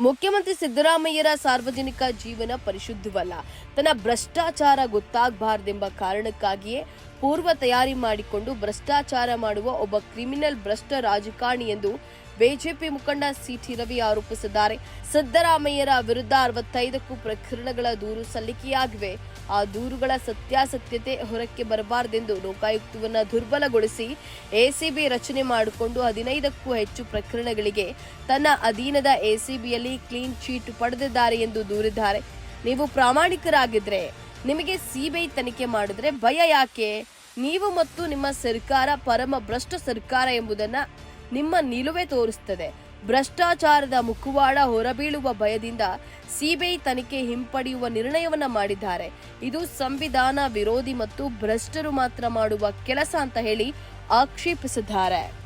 ಮುಖ್ಯಮಂತ್ರಿ ಸಿದ್ದರಾಮಯ್ಯರ ಸಾರ್ವಜನಿಕ ಜೀವನ ಪರಿಶುದ್ಧವಲ್ಲ. ತನ್ನ ಭ್ರಷ್ಟಾಚಾರ ಗೊತ್ತಾಗಬಾರದೆಂಬ ಕಾರಣಕ್ಕಾಗಿಯೇ ಪೂರ್ವ ತಯಾರಿ ಮಾಡಿಕೊಂಡು ಭ್ರಷ್ಟಾಚಾರ ಮಾಡುವ ಒಬ್ಬ ಕ್ರಿಮಿನಲ್ ಭ್ರಷ್ಟ ರಾಜಕಾರಣಿ ಎಂದು ಬಿಜೆಪಿ ಮುಖಂಡ ಸಿಟಿ ರವಿ ಆರೋಪಿಸಿದ್ದಾರೆ. ಸಿದ್ದರಾಮಯ್ಯರ ವಿರುದ್ಧ ಅರವತ್ತೈದಕ್ಕೂ ಪ್ರಕರಣಗಳ ದೂರು ಸಲ್ಲಿಕೆಯಾಗಿವೆ. ಆ ದೂರುಗಳ ಸತ್ಯಾಸತ್ಯತೆ ಹೊರಕ್ಕೆ ಬರಬಾರದೆಂದು ಲೋಕಾಯುಕ್ತವನ್ನ ದುರ್ಬಲಗೊಳಿಸಿ ಎಸಿಬಿ ರಚನೆ ಮಾಡಿಕೊಂಡು ಹದಿನೈದಕ್ಕೂ ಹೆಚ್ಚು ಪ್ರಕರಣಗಳಿಗೆ ತನ್ನ ಅಧೀನದ ಎಸಿಬಿಯಲ್ಲಿ ಕ್ಲೀನ್ ಚೀಟ್ ಪಡೆದಿದ್ದಾರೆ ಎಂದು ದೂರಿದ್ದಾರೆ. ನೀವು ಪ್ರಾಮಾಣಿಕರಾಗಿದ್ರೆ, ನಿಮಗೆ ಸಿಬಿಐ ತನಿಖೆ ಮಾಡಿದ್ರೆ ಭಯ ಯಾಕೆ? ನೀವು ಮತ್ತು ನಿಮ್ಮ ಸರ್ಕಾರ ಪರಮ ಭ್ರಷ್ಟ ಸರ್ಕಾರ ಎಂಬುದನ್ನ ನಿಮ್ಮ ನಿಲುವೆ ತೋರಿಸುತ್ತದೆ. ಭ್ರಷ್ಟಾಚಾರದ ಮುಖವಾಡ ಹೊರಬೀಳುವ ಭಯದಿಂದ ಸಿಬಿಐ ತನಿಖೆ ಹಿಂಪಡೆಯುವ ನಿರ್ಣಯವನ್ನ ಮಾಡಿದ್ದಾರೆ. ಇದು ಸಂವಿಧಾನ ವಿರೋಧಿ ಮತ್ತು ಭ್ರಷ್ಟರು ಮಾತ್ರ ಮಾಡುವ ಕೆಲಸ ಅಂತ ಹೇಳಿ ಆಕ್ಷೇಪಿಸಿದ್ದಾರೆ.